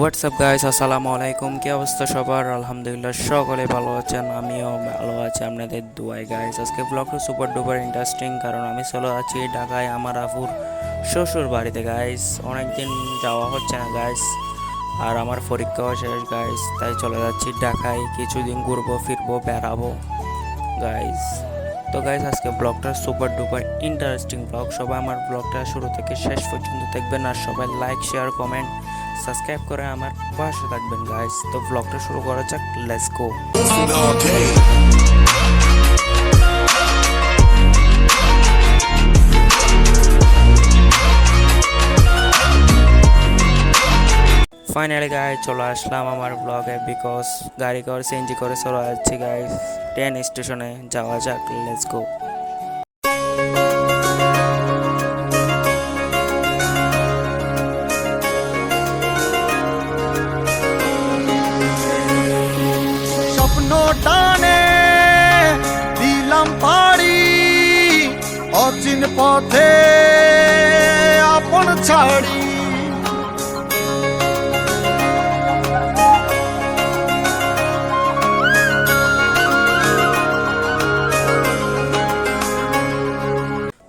WhatsApp guys আসসালামু আলাইকুম কি অবস্থা সবার? আলহামদুলিল্লাহ, সকলে ভালো আছেন, আমিও ভালো আছি, আপনাদের দুয়াই গাইস আজকে ব্লগটা সুপার ডুপার ইন্টারেস্টিং কারণ আমি চলে আছি ঢাকায় আমার আফুর শ্বশুর বাড়িতে গাইস অনেকদিন যাওয়া হচ্ছে না গাইস আর আমার পরীক্ষাও শেষ গাইস তাই চলে যাচ্ছি ঢাকায়, কিছুদিন ঘুরবো, ফিরবো, বেড়াবো গাইস তো গাইস আজকে ব্লগটা সুপার ডুপার ইন্টারেস্টিং ব্লগ সবাই আমার ব্লগটা শুরু থেকে শেষ পর্যন্ত দেখবেন, আর সবাই লাইক শেয়ার কমেন্ট সাবস্ক্রাইব করে আমার পাশে থাকবেন গাইস তো ব্লগটা শুরু করা যাক লেটস গো ফাইনালি গাইস চলে আসলাম আমার ব্লগে বিকজ গাড়ি করে সিএনজি করে চলে যাচ্ছি গাইস ট্রেন স্টেশনে যাওয়া যাক লেটস গো টানে দিলাম পাড়ি অচিন পথে আপন ছাড়ি।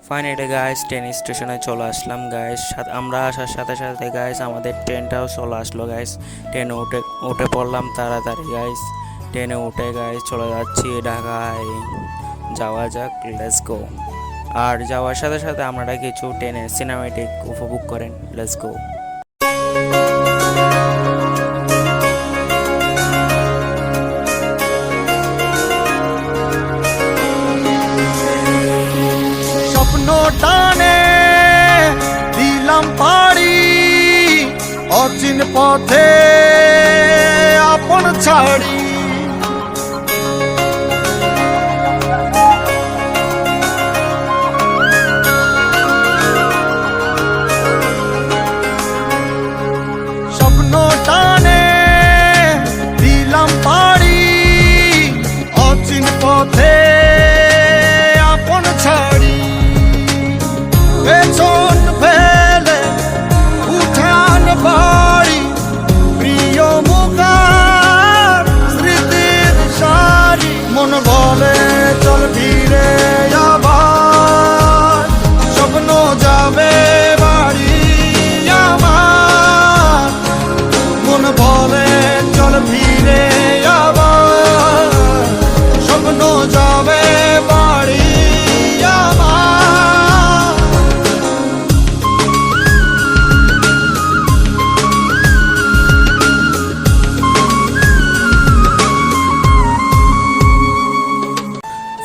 ফাইনালি গাইস ট্রেন স্টেশনে চলে আসলাম গাইস আমরা আসার সাথে সাথে গাইস আমাদের ট্রেনটাও চলে আসলো গাইস ট্রেনে উঠে উঠে পড়লাম তাড়াতাড়ি গাইস ট্রেনে উঠে গাইস চলে যাচ্ছি ঢাকায়। যাওয়া যাক লেটস গো আর যাওয়ার সাথে সাথে আপনারা কিছু ট্রেনে সিনেমেটিক উপভোগ করেন লেটস গো স্বপ্ন টানে পাড়ি, অচিন পথে আপন ছাড়ি। আবার।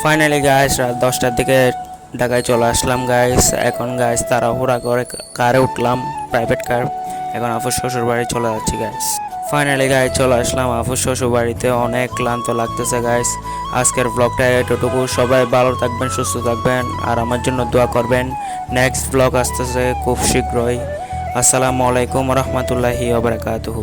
ফাইনালি গাইস রাত দশটার দিকে ঢাকায় চলে আসলাম গাইস এখন গাইস তাড়াহুড়া করে কারে উঠলাম প্রাইভেট কার এখন আফুর শ্বশুর বাড়ি চলে যাচ্ছি গাইস ফাইনালি গাই চলে আসলাম আফুর শ্বশুর বাড়িতে অনেক ক্লান্ত লাগতেছে গাইস আজকের ব্লগটা এতটুকু। সবাই ভালো থাকবেন, সুস্থ থাকবেন, আর আমার জন্য দোয়া করবেন। নেক্সট ব্লগ আসতেছে খুব শীঘ্রই। আসসালামু আলাইকুম রহমতুল্লাহি ওবরাকাতুহু।